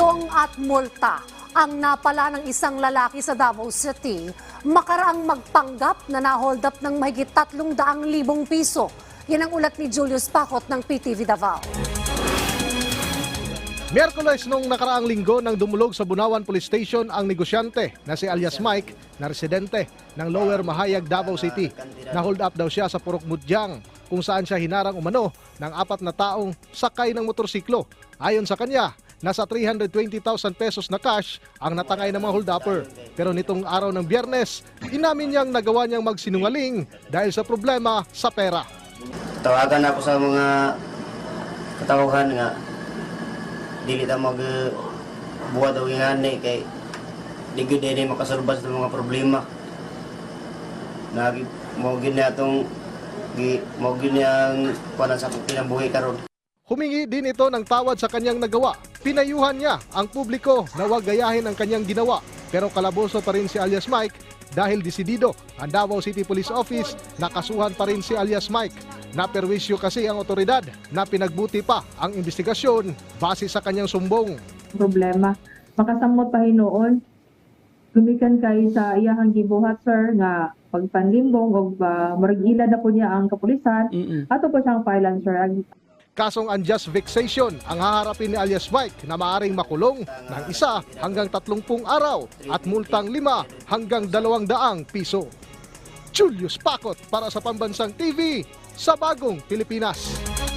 Kulong at multa ang napala ng isang lalaki sa Davao City makaraang magpanggap na na-hold up ng mahigit 300,000 piso. Yan ang ulat ni Julius Pakot ng PTV Davao. Miyerkules nung nakaraang linggo nang dumulog sa Bunawan Police Station ang negosyante na si alias Mike na residente ng Lower Mahayag, Davao City. Na-hold up daw siya sa Purok Mudyang kung saan siya hinarang umano ng apat na taong sakay ng motorsiklo. Ayon sa kanya, nasa 320,000 pesos na cash ang natangay ng mga hold-upper. Pero nitong araw ng biyernes, inamin niyang nagawa niyang magsinungaling dahil sa problema sa pera. tawagan ako sa mga katawhan nga dili ta mag uh, buhat og ingani kay di gud din makasulbas sa mga problema na mo gini atong gi mo gini ang kuan sa akong kinabuhi karon Humingi din ito ng tawad sa kanyang nagawa. Pinayuhan niya ang publiko na huwag gayahin ang kanyang ginawa. Pero kalaboso pa rin si alias Mike dahil desidido ang Davao City Police Office na kasuhan pa rin si alias Mike. Naperwisyo kasi ang otoridad na pinagbuti pa ang investigasyon base sa kanyang sumbong. problema. Makasamot pa hinuon. Gumikan kay sa iyahang gibuhat sir nga pagpanlimbong o uh, marigila na po niya ang kapulisan. Ato po siyang filan sir. Kasong unjust vexation ang haharapin ni alias Mike na maaring makulong ng isa hanggang 30 araw at multang 5 hanggang 200 piso. Julius Pakot para sa Pambansang TV sa Bagong Pilipinas.